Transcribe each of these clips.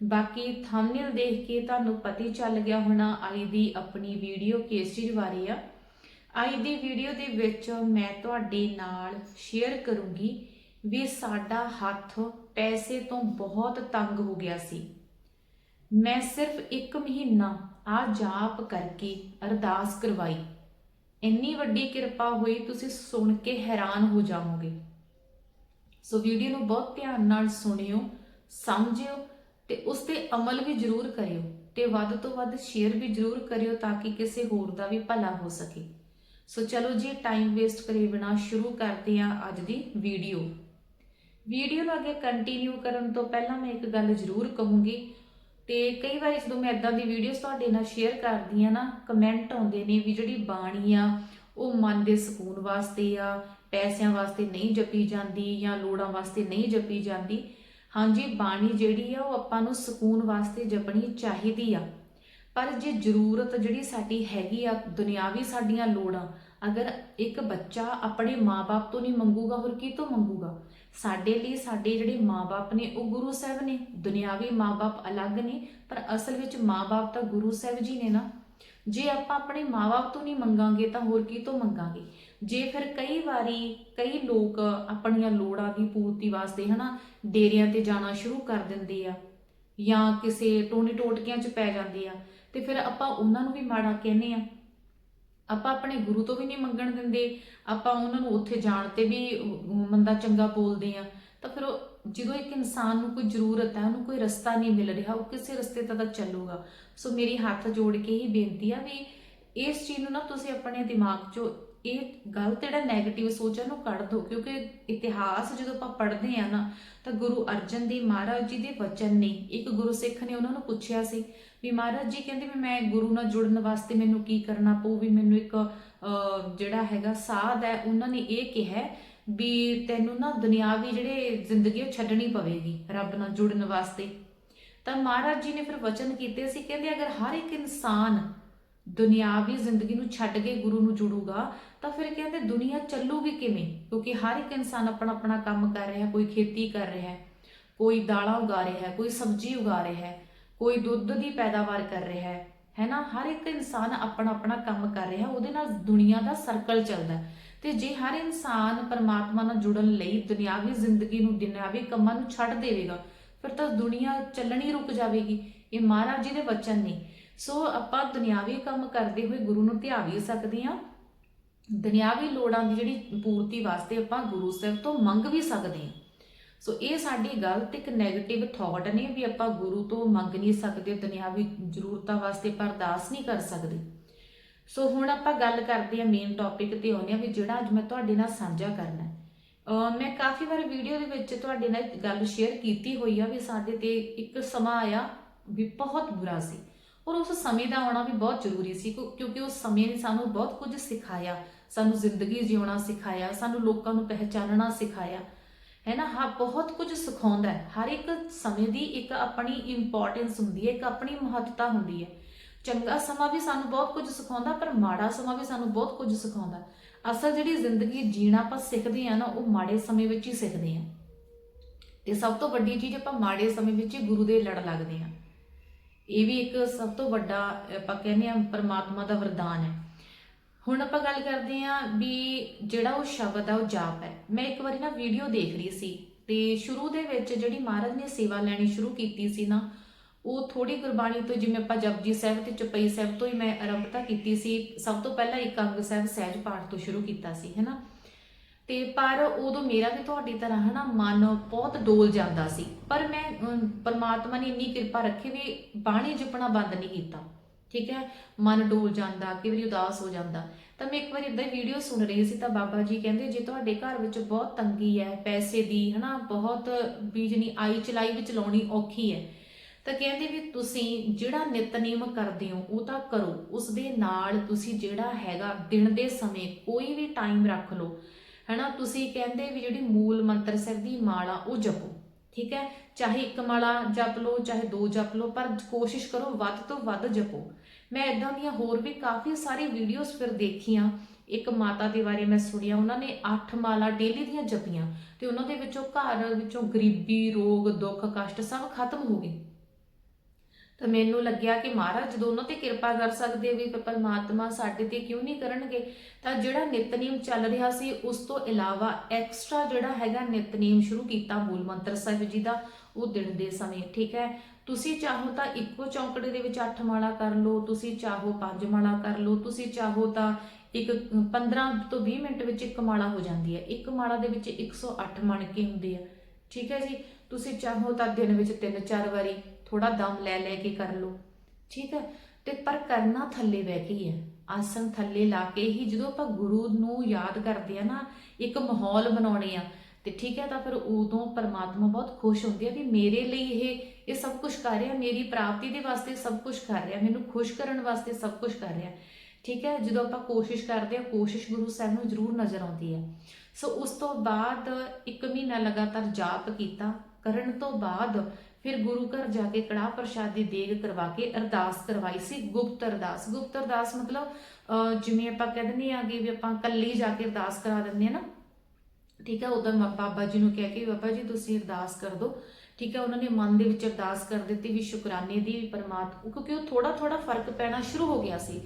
ਬਾਕੀ ਥੰਬਨੇਲ ਦੇਖ ਕੇ ਤੁਹਾਨੂੰ ਪਤੀ ਚੱਲ ਗਿਆ ਹੋਣਾ ਅੱਜ ਦੀ ਆਪਣੀ ਵੀਡੀਓ ਕਿਸ ਚੀਜ਼ ਬਾਰੇ ਆ। ਅੱਜ ਦੀ ਵੀਡੀਓ ਦੇ ਵਿੱਚ ਮੈਂ ਤੁਹਾਡੇ ਨਾਲ ਸ਼ੇਅਰ ਕਰੂੰਗੀ ਵੀ ਸਾਡਾ ਹੱਥ ਪੈਸੇ ਤੋਂ ਬਹੁਤ ਤੰਗ ਹੋ ਗਿਆ ਸੀ। ਮੈਂ ਸਿਰਫ ਇੱਕ ਮਹੀਨਾ ਆ ਜਾਪ ਕਰਕੇ ਅਰਦਾਸ ਕਰਵਾਈ। ਇੰਨੀ ਵੱਡੀ ਕਿਰਪਾ ਹੋਈ ਤੁਸੀਂ ਸੁਣ ਕੇ ਹੈਰਾਨ ਹੋ ਜਾਵੋਗੇ। ਸੋ ਵੀਡੀਓ ਨੂੰ ਬਹੁਤ ਧਿਆਨ ਨਾਲ ਸੁਣਿਓ, ਸਮਝਿਓ ਤੇ ਉਸ ਤੇ ਅਮਲ ਵੀ ਜ਼ਰੂਰ ਕਰਿਓ ਤੇ ਵੱਧ ਤੋਂ ਵੱਧ ਸ਼ੇਅਰ ਵੀ ਜ਼ਰੂਰ ਕਰਿਓ ਤਾਂ ਕਿ ਕਿਸੇ ਹੋਰ ਦਾ ਵੀ ਭਲਾ ਹੋ ਸਕੇ। ਸੋ ਚਲੋ ਜੀ ਟਾਈਮ ਵੇਸਟ ਕਰੇ ਬਿਨਾ ਸ਼ੁਰੂ ਕਰਦੇ ਹਾਂ ਅੱਜ ਦੀ ਵੀਡੀਓ ਵੀਡੀਓ ਨੂੰ ਅੱਗੇ ਕੰਟੀਨਿਊ ਕਰਨ ਤੋਂ ਪਹਿਲਾਂ ਮੈਂ ਇੱਕ ਗੱਲ ਜ਼ਰੂਰ ਕਹੂੰਗੀ ਤੇ ਕਈ ਵਾਰ ਜਦੋਂ ਮੈਂ ਇਦਾਂ ਦੀ ਵੀਡੀਓਜ਼ ਤੁਹਾਡੇ ਨਾਲ ਸ਼ੇਅਰ ਕਰਦੀ ਆ ਨਾ ਕਮੈਂਟ ਆਉਂਦੇ ਨੇ ਵੀ ਜਿਹੜੀ ਬਾਣੀ ਆ, ਉਹ ਮਨ ਦੇ ਸਕੂਨ ਵਾਸਤੇ ਆ, ਪੈਸਿਆਂ ਵਾਸਤੇ ਨਹੀਂ ਜਪੀ ਜਾਂਦੀ ਜਾਂ ਲੋੜਾਂ ਵਾਸਤੇ ਨਹੀਂ ਜਪੀ ਜਾਂਦੀ ਹਾਂਜੀ, ਬਾਣੀ ਜਿਹੜੀ ਆ ਉਹ ਆਪਾਂ ਨੂੰ ਸਕੂਨ ਵਾਸਤੇ ਜਪਣੀ ਚਾਹੀਦੀ ਆ। ਪਰ ਜੇ ਜ਼ਰੂਰਤ ਜਿਹੜੀ ਸਾਡੀ ਹੈਗੀ ਆ, ਦੁਨਿਆਵੀ ਸਾਡੀਆਂ ਲੋੜਾਂ, ਅਗਰ ਇੱਕ ਬੱਚਾ ਆਪਣੇ ਮਾਪੇ ਤੋਂ ਨਹੀਂ ਮੰਗੂਗਾ, ਹੋਰ ਕੀ ਤੋਂ ਮੰਗੂਗਾ? ਸਾਡੇ ਲਈ ਸਾਡੇ ਜਿਹੜੇ ਮਾਪੇ ਨੇ, ਉਹ ਗੁਰੂ ਸਾਹਿਬ ਨੇ। ਦੁਨਿਆਵੀ ਮਾਪੇ ਅਲੱਗ ਨੇ, ਪਰ ਅਸਲ ਵਿੱਚ ਮਾਪੇ ਤਾਂ ਗੁਰੂ ਸਾਹਿਬ ਜੀ ਨੇ ਨਾ। ਜੇ ਆਪਾਂ ਆਪਣੇ ਮਾਪੇ ਤੋਂ ਨਹੀਂ ਮੰਗਾਂਗੇ ਤਾਂ ਹੋਰ ਕੀ ਤੋਂ ਮੰਗਾਂਗੇ? ਜੇ ਫਿਰ ਕਈ ਵਾਰੀ ਕਈ ਲੋਕ ਆਪਣੀਆਂ ਲੋੜਾਂ ਦੀ ਪੂਰਤੀ ਵਾਸਤੇ ਹਨਾ ਡੇਰਿਆਂ ਤੇ ਜਾਣਾ ਸ਼ੁਰੂ ਕਰ ਦਿੰਦੇ ਆ ਜਾਂ ਕਿਸੇ ਟੋਨੀ ਟੋਟਕਿਆਂ 'ਚ ਪੈ ਜਾਂਦੇ ਆ, ਤੇ ਫਿਰ ਆਪਾਂ ਉਹਨਾਂ ਨੂੰ ਵੀ ਮਾੜਾ ਕਹਿੰਦੇ ਆ। ਆਪਾਂ ਆਪਣੇ ਗੁਰੂ ਤੋਂ ਵੀ ਨਹੀਂ ਮੰਗਣ ਦਿੰਦੇ, ਆਪਾਂ ਉਹਨਾਂ ਨੂੰ ਉੱਥੇ ਜਾਣ ਤੇ ਵੀ ਮੰਦਾ ਚੰਗਾ ਬੋਲਦੇ ਆ, ਤਾਂ ਫਿਰ ਉਹ ਜਦੋਂ ਇੱਕ ਇਨਸਾਨ ਨੂੰ ਕੋਈ ਜ਼ਰੂਰਤ ਹੈ ਉਹਨੂੰ ਕੋਈ ਰਸਤਾ ਨਹੀਂ ਮਿਲ ਰਿਹਾ ਉਹ ਕਿਸੇ ਰਸਤੇ ਤੱਕ ਚੱਲੂਗਾ। ਸੋ ਮੇਰੀ ਹੱਥ ਜੋੜ ਕੇ ਹੀ ਬੇਨਤੀ ਆ ਵੀ ਇਸ ਚੀਜ਼ ਨੂੰ ਨਾ ਤੁਸੀਂ ਆਪਣੇ ਦਿਮਾਗ 'ਚੋਂ ਇਹ ਗਲਤ ਜਿਹੜਾ 네ਗੇਟਿਵ ਸੋਚ ਹੈ ਨੂੰ ਕੱਢ ਦਿਓ। ਕਿਉਂਕਿ ਇਤਿਹਾਸ ਜਦੋਂ ਆਪਾਂ ਪੜ੍ਹਦੇ ਆ ਨਾ ਤਾਂ ਗੁਰੂ ਅਰਜਨ ਦੇਵ ਮਹਾਰਾਜ ਜੀ ਦੇ ਵਚਨ ਨੇ ਇੱਕ ਗੁਰੂ ਸਿੱਖ ਨੇ ਉਹਨਾਂ ਨੂੰ ਪੁੱਛਿਆ ਸੀ ਵੀ ਮਹਾਰਾਜ ਜੀ ਕਹਿੰਦੇ ਵੀ ਮੈਂ ਗੁਰੂ ਨਾਲ ਜੁੜਨ ਵਾਸਤੇ ਮੈਨੂੰ ਕੀ ਕਰਨਾ ਪਊ ਵੀ ਮੈਨੂੰ ਇੱਕ ਅਹ, ਜਿਹੜਾ ਹੈਗਾ ਸਾਧ ਹੈ ਉਹਨਾਂ ਨੇ ਇਹ ਕਿਹਾ ਵੀ ਤੈਨੂੰ ਨਾ ਦੁਨਿਆਵੀ ਜਿਹੜੇ ਜ਼ਿੰਦਗੀ ਉਹ ਛੱਡਣੀ ਪਵੇਗੀ ਰੱਬ ਨਾਲ ਜੁੜਨ ਵਾਸਤੇ। ਤਾਂ ਮਹਾਰਾਜ ਜੀ ਨੇ ਫਿਰ ਵਚਨ ਕੀਤੇ ਸੀ, ਕਹਿੰਦੇ ਅਗਰ ਹਰ ਇੱਕ ਇਨਸਾਨ ਦੁਨਿਆਵੀ ਜ਼ਿੰਦਗੀ ਨੂੰ ਛੱਡ ਕੇ ਗੁਰੂ ਨੂੰ ਜੁੜੂਗਾ, ਤਾਂ ਫਿਰ ਕਹਿੰਦੇ ਦੁਨੀਆ ਚੱਲੂਗੀ ਕਿਵੇਂ? ਕਿਉਂਕਿ ਹਰ ਇੱਕ ਇਨਸਾਨ ਆਪਣਾ ਆਪਣਾ ਕੰਮ ਕਰ ਰਿਹਾ, ਕੋਈ ਖੇਤੀ ਕਰ ਰਿਹਾ ਹੈ ਕੋਈ ਦਾਲਾਂ ਉਗਾ ਰਿਹਾ ਹੈ ਕੋਈ ਸਬਜ਼ੀ ਉਗਾ ਰਿਹਾ ਹੈ ਕੋਈ ਦੁੱਧ ਦੀ ਪੈਦਾਵਾਰ ਕਰ ਰਿਹਾ। ਹੈ ਹੈ ਨਾ? ਹਰ ਇੱਕ ਇਨਸਾਨ ਆਪਣਾ ਆਪਣਾ ਕੰਮ ਕਰ ਰਿਹਾ, ਉਹਦੇ ਨਾਲ ਦੁਨੀਆ ਦਾ ਸਰਕਲ ਚੱਲਦਾ ਹੈ। ਤੇ ਜੇ ਹਰ ਇਨਸਾਨ ਪਰਮਾਤਮਾ ਨਾਲ ਜੁੜਨ ਲਈ ਦੁਨਿਆਵੀ ਜ਼ਿੰਦਗੀ ਨੂੰ, ਦੁਨਿਆਵੀ ਕੰਮਾਂ ਨੂੰ ਛੱਡ ਦੇਵੇਗਾ, ਫਿਰ ਤਾਂ ਦੁਨੀਆ ਚੱਲਣੀ ਰੁਕ ਜਾਵੇਗੀ। ਇਹ ਮਹਾਰਾਜ ਜੀ ਦੇ ਵਚਨ ਨੇ। ਸੋ ਆਪਾਂ ਦੁਨਿਆਵੀ ਕੰਮ ਕਰਦੇ ਹੋਏ ਗੁਰੂ ਨੂੰ ਧਿਆ ਵੀ ਸਕਦੇ ਹਾਂ। ਦੁਨਿਆਵੀ ਲੋੜਾਂ ਦੀ ਜਿਹੜੀ ਪੂਰਤੀ ਵਾਸਤੇ ਆਪਾਂ ਗੁਰੂ ਸਾਹਿਬ ਤੋਂ ਮੰਗ ਵੀ ਸਕਦੇ ਹਾਂ। ਸੋ ਇਹ ਸਾਡੀ ਗਲਤ ਇੱਕ 네ਗੇਟਿਵ ਥਾਟ ਨੇ ਵੀ ਆਪਾਂ ਗੁਰੂ ਤੋਂ ਮੰਗ ਨਹੀਂ ਸਕਦੇ, ਦੁਨਿਆਵੀ ਜ਼ਰੂਰਤਾਂ ਵਾਸਤੇ ਆਪਾਂ ਅਰਦਾਸ ਨਹੀਂ ਕਰ ਸਕਦੇ। ਸੋ ਹੁਣ ਆਪਾਂ ਗੱਲ ਕਰਦੇ ਹਾਂ ਮੇਨ ਟੌਪਿਕ ਤੇ ਆਉਂਦੇ ਹਾਂ ਵੀ ਜਿਹੜਾ ਅੱਜ ਮੈਂ ਤੁਹਾਡੇ ਨਾਲ ਸਾਂਝਾ ਕਰਨਾ ਮੈਂ ਕਾਫੀ ਵਾਰ ਵੀਡੀਓ ਦੇ ਵਿੱਚ ਤੁਹਾਡੇ ਨਾਲ ਗੱਲ ਸ਼ੇਅਰ ਕੀਤੀ ਹੋਈ ਆ ਵੀ ਸਾਡੇ ਤੇ ਇੱਕ ਸਮਾਂ ਆਇਆ ਵੀ ਬਹੁਤ ਬੁਰਾ ਸੀ ਔਰ ਉਸ ਸਮੇਂ ਦਾ ਆਉਣਾ ਵੀ ਬਹੁਤ ਜ਼ਰੂਰੀ ਸੀ, ਕਿਉਂ- ਕਿਉਂਕਿ ਉਸ ਸਮੇਂ ਨੇ ਸਾਨੂੰ ਬਹੁਤ ਕੁਝ ਸਿਖਾਇਆ। ਸਾਨੂੰ ਜ਼ਿੰਦਗੀ ਜਿਉਣਾ ਸਿਖਾਇਆ, ਸਾਨੂੰ ਲੋਕਾਂ ਨੂੰ ਪਹਿਚਾਨਣਾ ਸਿਖਾਇਆ। ਹੈ ਨਾ? ਹਾਂ, ਬਹੁਤ ਕੁਝ ਸਿਖਾਉਂਦਾ ਹੈ। ਹਰ ਇੱਕ ਸਮੇਂ ਦੀ ਇੱਕ ਆਪਣੀ ਇੰਪੋਰਟੈਂਸ ਹੁੰਦੀ ਹੈ, ਇੱਕ ਆਪਣੀ ਮਹੱਤਤਾ ਹੁੰਦੀ ਹੈ। ਚੰਗਾ ਸਮਾਂ ਵੀ ਸਾਨੂੰ ਬਹੁਤ ਕੁਝ ਸਿਖਾਉਂਦਾ, ਪਰ ਮਾੜਾ ਸਮਾਂ ਵੀ ਸਾਨੂੰ ਬਹੁਤ ਕੁਝ ਸਿਖਾਉਂਦਾ। ਅਸਲ ਜਿਹੜੀ ਜ਼ਿੰਦਗੀ ਜੀਣਾ ਆਪਾਂ ਸਿੱਖਦੇ ਆ ਨਾ, ਉਹ ਮਾੜੇ ਸਮੇਂ ਵਿੱਚ ਹੀ ਸਿੱਖਦੇ ਆ ਤੇ ਸਭ ਤੋਂ ਵੱਡੀ ਚੀਜ਼ ਆਪਾਂ ਮਾੜੇ ਸਮੇਂ ਵਿੱਚ ਹੀ ਗੁਰੂ ਦੇ ਲੜ ਲੱਗਦੇ ਆ ਇਹ ਵੀ ਇੱਕ ਸਭ ਤੋਂ ਵੱਡਾ, ਆਪਾਂ ਕਹਿੰਦੇ ਆ ਪਰਮਾਤਮਾ ਦਾ ਵਰਦਾਨ ਹੈ। ਹੁਣ ਆਪਾਂ ਗੱਲ ਕਰਦੇ ਆ ਵੀ ਜਿਹੜਾ ਉਹ ਸ਼ਬਦ ਆ, ਉਹ ਜਾਪ ਹੈ। ਮੈਂ ਇੱਕ ਵਾਰੀ ਨਾ ਵੀਡੀਓ ਦੇਖ ਰਹੀ ਸੀ ਤੇ ਸ਼ੁਰੂ ਦੇ ਵਿੱਚ ਜਿਹੜੀ ਮਹਾਰਾਜ ਨੇ ਸੇਵਾ ਲੈਣੀ ਸ਼ੁਰੂ ਕੀਤੀ ਸੀ ਨਾ, ਉਹ ਥੋੜੀ ਗੁਰਬਾਣੀ ਤੋਂ ਜਿਵੇਂ ਆਪਾਂ ਜਪਜੀ ਸਾਹਿਬ ਤੇ ਚਪਈ ਸਾਹਿਬ ਤੋਂ ਹੀ ਮੈਂ ਆਰੰਭਤਾ ਕੀਤੀ ਸੀ, ਸਭ ਤੋਂ ਪਹਿਲਾਂ ਇੱਕ ਅੰਗ ਸਾਹਿਬ ਸਹਿਜ ਪਾਠ ਤੋਂ ਸ਼ੁਰੂ ਕੀਤਾ ਸੀ ਹੈਨਾ ਤੇ ਪਰ ਉਦੋਂ ਮੇਰਾ ਵੀ ਤੁਹਾਡੀ ਤਰ੍ਹਾਂ ਹਨਾ ਮਨ ਬਹੁਤ ਡੋਲ ਜਾਂਦਾ ਸੀ। ਪਰ ਮੈਂ ਪਰਮਾਤਮਾ ਨੇ ਇੰਨੀ ਕਿਰਪਾ ਰੱਖੀ ਵੀ ਬਾਣੀ ਜਪਣਾ ਬੰਦ ਨਹੀਂ ਕੀਤਾ। ਠੀਕ ਹੈ? ਮਨ ਡੋਲ ਜਾਂਦਾ, ਕਈ ਵਾਰੀ ਉਦਾਸ ਹੋ ਜਾਂਦਾ। ਤਾਂ ਮੈਂ ਇੱਕ ਵਾਰੀ ਇਦਾਂ ਵੀਡੀਓ ਸੁਣ ਰਹੀ ਸੀ ਤਾਂ ਬਾਬਾ ਜੀ ਕਹਿੰਦੇ, ਜੇ ਤੁਹਾਡੇ ਘਰ ਵਿੱਚ ਬਹੁਤ ਤੰਗੀ ਹੈ, ਪੈਸੇ ਦੀ, ਹਨਾ, ਬਹੁਤ ਬੀਜਣੀ ਆਈ ਚਲਾਈ ਵਿੱਚ ਲਾਉਣੀ ਔਖੀ ਹੈ, ਤਾਂ ਕਹਿੰਦੇ ਵੀ ਤੁਸੀਂ ਜਿਹੜਾ ਨਿਤਨੇਮ ਕਰਦੇ ਹੋ, ਉਹ ਤਾਂ ਕਰੋ। ਉਸ ਦੇ ਨਾਲ ਤੁਸੀਂ ਜਿਹੜਾ ਹੈਗਾ, ਦਿਨ ਦੇ ਸਮੇਂ ਕੋਈ ਵੀ ਟਾਈਮ ਰੱਖ ਲਓ। ਹੈਨਾ, ਤੁਸੀਂ ਕਹਿੰਦੇ ਵੀ ਜਿਹੜੀ ਮੂਲ ਮੰਤਰ ਸਾਹਿਬ ਦੀ ਮਾਲਾ, ਉਹ ਜਪੋ। ਠੀਕ ਹੈ? ਚਾਹੇ ਇੱਕ ਮਾਲਾ ਜਪ ਲਓ, ਚਾਹੇ ਦੋ ਜਪ ਲਓ, ਪਰ ਕੋਸ਼ਿਸ਼ ਕਰੋ ਵੱਧ ਤੋਂ ਵੱਧ ਜਪੋ। ਮੈਂ ਇਦਾਂ ਦੀਆਂ ਹੋਰ ਵੀ ਕਾਫੀ ਸਾਰੀ ਵੀਡੀਓਜ਼ ਫਿਰ ਦੇਖੀਆਂ। ਇੱਕ ਮਾਤਾ ਦੇ ਬਾਰੇ ਮੈਂ ਸੁਣਿਆ, ਉਹਨਾਂ ਨੇ 8 ਮਾਲਾ ਡੇਲੀ ਦੀਆਂ ਜਪੀਆਂ ਤੇ ਉਹਨਾਂ ਦੇ ਵਿੱਚੋਂ ਘਰ ਵਿੱਚੋਂ ਗਰੀਬੀ, ਰੋਗ, ਦੁੱਖ, ਕਸ਼ਟ ਸਭ ਖਤਮ ਹੋ ਗਏ। ਤਾਂ ਮੈਨੂੰ ਲੱਗਿਆ ਕਿ ਮਹਾਰਾਜ ਜਦੋਂ ਉਹਨਾਂ ਤੇ ਕਿਰਪਾ ਕਰ ਸਕਦੇ ਵੀ ਪਰਮਾਤਮਾ ਸਾਡੇ ਤੇ ਕਿਉਂ ਨਹੀਂ ਕਰਨਗੇ, ਤਾਂ ਜਿਹੜਾ ਨਿਤਨੇਮ ਚੱਲ ਰਿਹਾ ਸੀ, ਉਸ ਤੋਂ ਇਲਾਵਾ ਐਕਸਟਰਾ ਜਿਹੜਾ ਹੈਗਾ ਨਿਤਨੇਮ ਸ਼ੁਰੂ ਕੀਤਾ ਮੂਲ ਮੰਤਰ ਸਾਹਿਬ ਜੀ ਦਾ, ਉਹ ਦਿਨ ਦੇ ਸਮੇਂ, ਠੀਕ ਹੈ? ਤੁਸੀਂ ਚਾਹੋ ਤਾਂ ਇੱਕੋ ਚੌਂਕੜੇ ਦੇ ਵਿੱਚ 8 ਮਾਲਾ ਕਰ ਲਓ, ਤੁਸੀਂ ਚਾਹੋ 5 ਮਾਲਾ ਕਰ ਲਓ, ਤੁਸੀਂ ਚਾਹੋ ਤਾਂ ਇੱਕ 15 ਤੋਂ 20 ਮਿੰਟ ਵਿੱਚ ਇੱਕ ਮਾਲਾ ਹੋ ਜਾਂਦੀ ਹੈ। ਇੱਕ ਮਾਲਾ ਦੇ ਵਿੱਚ 108 ਮਣਕੇ ਹੁੰਦੇ ਆ, ਠੀਕ ਹੈ ਜੀ? ਤੁਸੀਂ ਚਾਹੋ ਤਾਂ ਦਿਨ ਵਿੱਚ 3-4 ਵਾਰੀ ਥੋੜਾ ਦਮ ਲੈ ਲੈ ਕੇ ਕਰ ਲਓ। ਠੀਕ ਹੈ? ਤੇ ਪਰ ਕਰਨਾ ਥੱਲੇ ਬਹਿ ਕੇ ਹੀ ਹੈ। ਆਸਨ ਥੱਲੇ ਲਾ ਕੇ ਹੀ ਜਦੋਂ ਆਪਾਂ ਗੁਰੂ ਨੂੰ ਯਾਦ ਕਰਦੇ ਆ ਨਾ, ਇੱਕ ਮਾਹੌਲ ਬਣਾਉਣੇ ਆ, ਤੇ ਠੀਕ ਹੈ ਤਾਂ ਫਿਰ ਉਦੋਂ ਪਰਮਾਤਮਾ ਬਹੁਤ ਖੁਸ਼ ਹੁੰਦੀ ਹੈ ਵੀ ਮੇਰੇ ਲਈ ਇਹ ਇਹ ਸਭ ਕੁਝ ਕਰ ਰਿਹਾ, ਮੇਰੀ ਪ੍ਰਾਪਤੀ ਦੇ ਵਾਸਤੇ ਸਭ ਕੁਝ ਕਰ ਰਿਹਾ, ਮੈਨੂੰ ਖੁਸ਼ ਕਰਨ ਵਾਸਤੇ ਸਭ ਕੁਝ ਕਰ ਰਿਹਾ। ਠੀਕ ਹੈ? ਜਦੋਂ ਆਪਾਂ ਕੋਸ਼ਿਸ਼ ਕਰਦੇ ਆ ਕੋਸ਼ਿਸ਼ ਗੁਰੂ ਸਾਹਿਬ ਨੂੰ ਜ਼ਰੂਰ ਨਜ਼ਰ ਆਉਂਦੀ ਹੈ। ਸੋ ਉਸ ਤੋਂ ਬਾਅਦ ਇੱਕ ਮਹੀਨਾ ਲਗਾਤਾਰ ਜਾਪ ਕੀਤਾ, ਕਰਨ ਤੋਂ ਬਾਅਦ ਫਿਰ ਗੁਰੂ ਘਰ ਜਾ ਕੇ ਕੜਾਹ ਪ੍ਰਸ਼ਾਦ ਦੀ ਦੇਗ ਕਰਵਾ ਕੇ ਅਰਦਾਸ ਕਰਵਾਈ ਸੀ ਗੁਪਤ ਅਰਦਾਸ। ਗੁਪਤ ਅਰਦਾਸ ਮਤਲਬ ਅਹ, ਜਿਵੇਂ ਆਪਾਂ ਕਹਿ ਦਿੰਦੇ ਆ ਕਿ ਵੀ ਆਪਾਂ ਕੱਲੀ ਜਾ ਕੇ ਅਰਦਾਸ ਕਰਾ ਦਿੰਦੇ ਆ ਨਾ। ਠੀਕ ਹੈ ਉਦੋਂ ਬਾਬਾ ਜੀ ਨੂੰ ਕਹਿ ਕੇ ਬਾਬਾ ਜੀ ਤੁਸੀਂ ਅਰਦਾਸ ਕਰ ਦਿਓ। ਠੀਕ ਹੈ ਉਹਨਾਂ ਨੇ ਮਨ ਦੇ ਵਿੱਚ ਅਰਦਾਸ ਕਰ ਦਿੱਤੀ ਵੀ ਸ਼ੁਕਰਾਨੇ ਦੀ ਪਰਮਾਤਮਾ ਕਿਉਂਕਿ ਉਹ ਥੋੜਾ ਥੋੜਾ ਫ਼ਰਕ ਪੈਣਾ ਸ਼ੁਰੂ ਹੋ ਗਿਆ ਸੀ।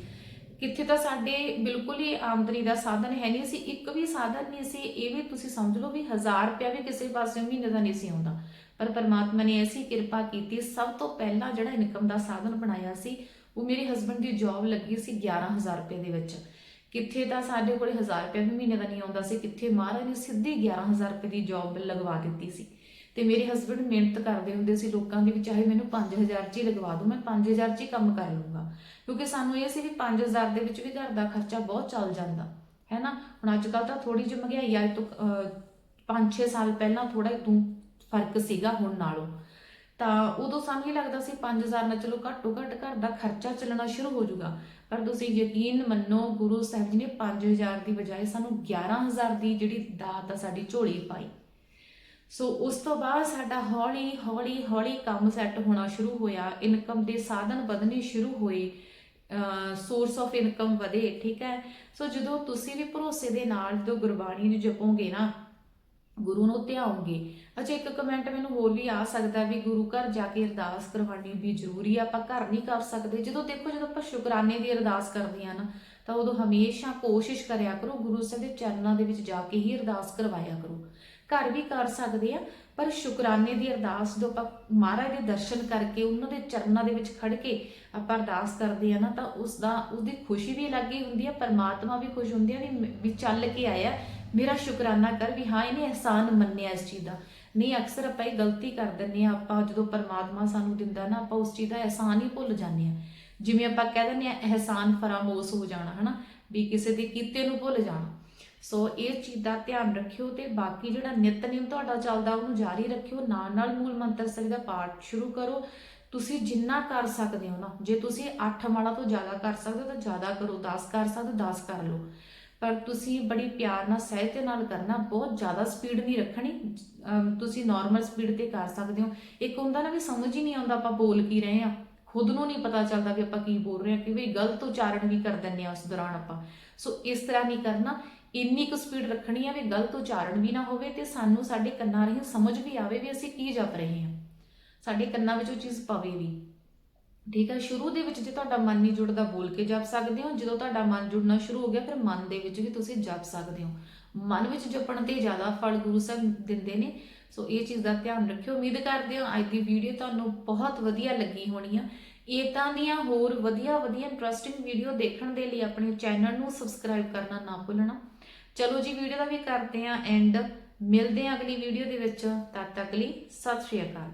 ਕਿੱਥੇ ਤਾਂ ਸਾਡੇ ਬਿਲਕੁਲ ਹੀ ਆਮਦਨੀ ਦਾ ਸਾਧਨ ਹੈ ਨਹੀਂ ਸੀ। ਇੱਕ ਵੀ ਸਾਧਨ ਨਹੀਂ ਸੀ ਇਹ ਵੀ ਤੁਸੀਂ ਸਮਝ ਲਓ ਵੀ 1000 ਰੁਪਇਆ ਵੀ ਕਿਸੇ ਪਾਸੇ ਮਹੀਨੇ ਦਾ ਨਹੀਂ ਸੀ ਆਉਂਦਾ। ਪਰ ਪਰਮਾਤਮਾ ਨੇ ਐਸੀ ਕਿਰਪਾ ਕੀਤੀ, ਸਭ ਤੋਂ ਪਹਿਲਾਂ ਜਿਹੜਾ ਇਨਕਮ ਦਾ ਸਾਧਨ ਬਣਾਇਆ ਸੀ, ਉਹ ਮੇਰੇ ਹਸਬੰਡ ਦੀ ਜੌਬ ਲੱਗੀ ਸੀ 11000 ਰੁਪਏ ਦੇ ਵਿੱਚ। ਕਿੱਥੇ ਤਾਂ ਸਾਡੇ ਕੋਲੇ 1000 ਰੁਪਏ ਵੀ ਮਹੀਨੇ ਦਾ ਨਹੀਂ ਆਉਂਦਾ ਸੀ, ਕਿੱਥੇ ਮਹਾਰਾਜ ਨੇ ਸਿੱਧੀ 11000 ਰੁਪਏ ਦੀ ਜੌਬ ਲਗਵਾ ਦਿੱਤੀ ਸੀ। ਤੇ ਮੇਰੇ ਹਸਬੰਡ ਮਿਹਨਤ ਕਰਦੇ ਹੁੰਦੇ ਸੀ ਲੋਕਾਂ ਦੀ ਵੀ ਚਾਹੇ ਮੈਨੂੰ 5000 ਚ ਹੀ ਲਗਵਾ ਦਿਓ ਮੈਂ 5000 ਚ ਹੀ ਕੰਮ ਕਰ ਲੂੰਗਾ ਕਿਉਂਕਿ ਸਾਨੂੰ ਇਹ ਸੀ ਵੀ 5000 ਦੇ ਵਿੱਚ ਵੀ ਘਰ ਦਾ ਖਰਚਾ ਬਹੁਤ ਚੱਲ ਜਾਂਦਾ, ਹੈ ਨਾ? ਹੁਣ ਅੱਜ ਕੱਲ ਤਾਂ ਥੋੜੀ ਜਿਹੀ ਮਹਿੰਗਾਈ ਆਈ, ਤੋਂ 5-6 ਸਾਲ ਪਹਿਲਾਂ ਥੋੜਾ ਤੂੰ ਫ਼ਰਕ ਸੀਗਾ ਹੁਣ ਨਾਲੋਂ। ਤਾਂ ਉਦੋਂ ਸਾਨੂੰ ਇਹ ਲੱਗਦਾ ਸੀ 5000 ਨਾਲ ਚਲੋ ਘੱਟੋ ਘੱਟ ਘਰ ਦਾ ਖਰਚਾ ਚੱਲਣਾ ਸ਼ੁਰੂ ਹੋ ਜਾਊਗਾ। ਪਰ ਤੁਸੀਂ ਯਕੀਨ ਮੰਨੋ, ਗੁਰੂ ਸਾਹਿਬ ਜੀ ਨੇ 5000 ਦੀ ਬਜਾਏ ਸਾਨੂੰ 11000 ਦੀ ਜਿਹੜੀ ਦਾਤ ਆ ਸਾਡੀ ਝੋਲੀ ਪਾਈ। ਸੋ ਉਸ ਤੋਂ ਬਾਅਦ ਸਾਡਾ ਹੌਲੀ ਹੌਲੀ ਹੌਲੀ ਕੰਮ ਸੈੱਟ ਹੋਣਾ ਸ਼ੁਰੂ ਹੋਇਆ। ਇਨਕਮ ਦੇ ਸਾਧਨ ਵਧਣੇ ਸ਼ੁਰੂ ਹੋਏ। ਸੋਰਸ ਆਫ ਇਨਕਮ ਵਧੇ, ਠੀਕ ਹੈ? ਸੋ ਜਦੋਂ ਤੁਸੀਂ ਵੀ ਭਰੋਸੇ ਦੇ ਨਾਲ ਜਦੋਂ ਗੁਰਬਾਣੀ ਨੂੰ ਜਪੋਗੇ ਨਾ ਗੁਰੂ ਨੂੰ ਧਿਆਓਗੇ ਅੱਛਾ, ਇੱਕ ਕਮੈਂਟ ਮੈਨੂੰ ਹੋਰ ਵੀ ਆ ਸਕਦਾ ਵੀ ਗੁਰੂ ਘਰ ਜਾ ਕੇ ਅਰਦਾਸ ਕਰਵਾਉਣੀ ਵੀ ਜ਼ਰੂਰੀ ਆ, ਆਪਾਂ ਘਰ ਨਹੀਂ ਕਰ ਸਕਦੇ। ਜਦੋਂ ਦੇਖੋ, ਜਦੋਂ ਆਪਾਂ ਸ਼ੁਕਰਾਨੇ ਦੀ ਅਰਦਾਸ ਕਰਦੇ ਆ ਨਾ, ਤਾਂ ਉਦੋਂ ਹਮੇਸ਼ਾ ਕੋਸ਼ਿਸ਼ ਕਰਿਆ ਕਰੋ ਗੁਰੂ ਸਾਹਿਬ ਦੇ ਚਰਨਾਂ ਦੇ ਵਿੱਚ ਜਾ ਕੇ ਹੀ ਅਰਦਾਸ ਕਰਵਾਇਆ ਕਰੋ। ਘਰ ਵੀ ਕਰ ਸਕਦੇ ਆ, ਪਰ ਸ਼ੁਕਰਾਨੇ ਦੀ ਅਰਦਾਸ ਜਦੋਂ ਆਪਾਂ ਮਹਾਰਾਜ ਦੇ ਦਰਸ਼ਨ ਕਰਕੇ ਉਹਨਾਂ ਦੇ ਚਰਨਾਂ ਦੇ ਵਿੱਚ ਖੜ ਕੇ ਆਪਾਂ ਅਰਦਾਸ ਕਰਦੇ ਆ ਨਾ, ਤਾਂ ਉਸ ਦਾ ਉਹਦੀ ਖੁਸ਼ੀ ਵੀ ਅਲੱਗ ਹੀ ਹੁੰਦੀ ਆ, ਪਰਮਾਤਮਾ ਵੀ ਖੁਸ਼ ਹੁੰਦੀ ਆ ਵੀ ਵੀ ਚੱਲ ਕੇ ਆਇਆ। ਮੇਰਾ ਸ਼ੁਕਰਾਨਾ ਕਰ ਵੀ ਹਾਂ, ਇਹਨੇ ਅਹਿਸਾਨ ਮੰਨਿਆ ਇਸ ਚੀਜ਼ ਦਾ। ਨਹੀਂ, ਅਕਸਰ ਆਪਾਂ ਇਹ ਗਲਤੀ ਕਰ ਦਿੰਦੇ ਆ ਆਪਾਂ ਜਦੋਂ ਪਰਮਾਤਮਾ ਸਾਨੂੰ ਦਿੰਦਾ ਨਾ, ਆਪਾਂ ਉਸ ਚੀਜ਼ ਦਾ ਅਹਿਸਾਨ ਹੀ ਭੁੱਲ ਜਾਂਦੇ ਆ ਜਿਵੇਂ ਆਪਾਂ ਕਹਿ ਦਿੰਦੇ ਆ ਅਹਿਸਾਨ ਫਰਾਮੋਸ਼ ਹੋ ਜਾਣਾ, ਹਨਾ? ਵੀ ਕਿਸੇ ਦੇ ਕੀਤੇ ਨੂੰ ਭੁੱਲ ਜਾਣਾ। ਸੋ ਇਹ ਚੀਜ਼ ਦਾ ਧਿਆਨ ਰੱਖਿਓ ਤੇ ਬਾਕੀ ਜਿਹੜਾ ਨਿਤਨੇਮ ਤੁਹਾਡਾ ਚੱਲਦਾ, ਉਹਨੂੰ ਜਾਰੀ ਰੱਖਿਓ, ਨਾਲ ਨਾਲ ਮੂਲ ਮੰਤਰ ਸਾਹਿਬ ਦਾ ਪਾਠ ਸ਼ੁਰੂ ਕਰੋ। ਤੁਸੀਂ ਜਿੰਨਾ ਕਰ ਸਕਦੇ ਹੋ ਨਾ, ਜੇ ਤੁਸੀਂ 8 ਮਾਲਾ ਤੋਂ ਜ਼ਿਆਦਾ ਕਰ ਸਕਦੇ ਹੋ, ਤਾਂ ਜ਼ਿਆਦਾ ਕਰੋ 10 ਕਰ ਸਕਦੇ ਹੋ 10 ਕਰ ਲਓ। ਪਰ ਤੁਸੀਂ ਬੜੀ ਪਿਆਰ ਨਾਲ, ਸਹਿਜ ਦੇ ਨਾਲ ਕਰਨਾ, ਬਹੁਤ ਜ਼ਿਆਦਾ ਸਪੀਡ ਨਹੀਂ ਰੱਖਣੀ। ਤੁਸੀਂ ਨਾਰਮਲ ਸਪੀਡ ਤੇ ਕਰ ਸਕਦੇ ਹੋ। ਇੱਕ ਹੁੰਦਾ ਨਾ ਵੀ ਸਮਝ ਹੀ ਨਹੀਂ ਆਉਂਦਾ ਆਪਾਂ ਬੋਲ ਕੀ ਰਹੇ ਆ ਖੁਦ ਨੂੰ ਨਹੀਂ ਪਤਾ ਚੱਲਦਾ ਵੀ ਆਪਾਂ ਕੀ ਬੋਲ ਰਹੇ ਆ ਕਿ ਵੀ ਗਲਤ ਉਚਾਰਨ ਵੀ ਕਰ ਦਿੰਨੇ ਆ ਉਸ ਦੌਰਾਨ ਆਪਾਂ। ਸੋ ਇਸ ਤਰ੍ਹਾਂ ਨਹੀਂ ਕਰਨਾ। ਇੰਨੀ ਕੁ ਸਪੀਡ ਰੱਖਣੀ ਆ ਵੀ ਗਲਤ ਉਚਾਰਨ ਵੀ ਨਾ ਹੋਵੇ ਤੇ ਸਾਨੂੰ ਸਾਡੇ ਕੰਨਾਂ ਰਾਹੀਂ ਸਮਝ ਵੀ ਆਵੇ ਵੀ ਅਸੀਂ ਕੀ ਜਪ ਰਹੇ ਹਾਂ। ਸਾਡੇ ਕੰਨਾਂ ਵਿੱਚ ਉਹ ਚੀਜ਼ ਪਵੇ ਵੀ। ਠੀਕ ਹੈ, ਸ਼ੁਰੂ ਦੇ ਵਿੱਚ ਜੇ ਤੁਹਾਡਾ ਮਨ ਨਹੀਂ ਜੁੜਦਾ ਬੋਲ ਕੇ ਜਪ ਸਕਦੇ ਹੋ, ਜਦੋਂ ਤੁਹਾਡਾ ਮਨ ਜੁੜਨਾ ਸ਼ੁਰੂ ਹੋ ਗਿਆ, ਫਿਰ ਮਨ ਦੇ ਵਿੱਚ ਵੀ ਤੁਸੀਂ ਜਪ ਸਕਦੇ ਹੋ। ਮਨ ਵਿੱਚ ਜਪਣ ਤੇ ਜ਼ਿਆਦਾ ਫਲ ਗੁਰੂ ਸਾਹਿਬ ਦਿੰਦੇ ਨੇ, ਸੋ ਇਹ ਚੀਜ਼ ਦਾ ਧਿਆਨ ਰੱਖਿਓ। ਉਮੀਦ ਕਰਦੇ ਹਾਂ ਅੱਜ ਦੀ ਵੀਡੀਓ ਤੁਹਾਨੂੰ ਬਹੁਤ ਵਧੀਆ ਲੱਗੀ ਹੋਣੀ ਆ। ਇਦਾਂ ਦੀਆਂ ਹੋਰ ਵਧੀਆ ਵਧੀਆ ਇੰਟਰਸਟਿੰਗ ਵੀਡੀਓ ਦੇਖਣ ਦੇ ਲਈ ਆਪਣੇ ਚੈਨਲ ਨੂੰ ਸਬਸਕ੍ਰਾਈਬ ਕਰਨਾ ਨਾ ਭੁੱਲਣਾ। ਚਲੋ ਜੀ, ਵੀਡੀਓ ਦਾ ਵੀ ਕਰਦੇ ਹਾਂ ਐਂਡ ਮਿਲਦੇ ਹਾਂ ਅਗਲੀ ਵੀਡੀਓ ਦੇ ਵਿੱਚ। ਤਦ ਤੱਕ ਲਈ ਸਤਿ ਸ਼੍ਰੀ ਅਕਾਲ।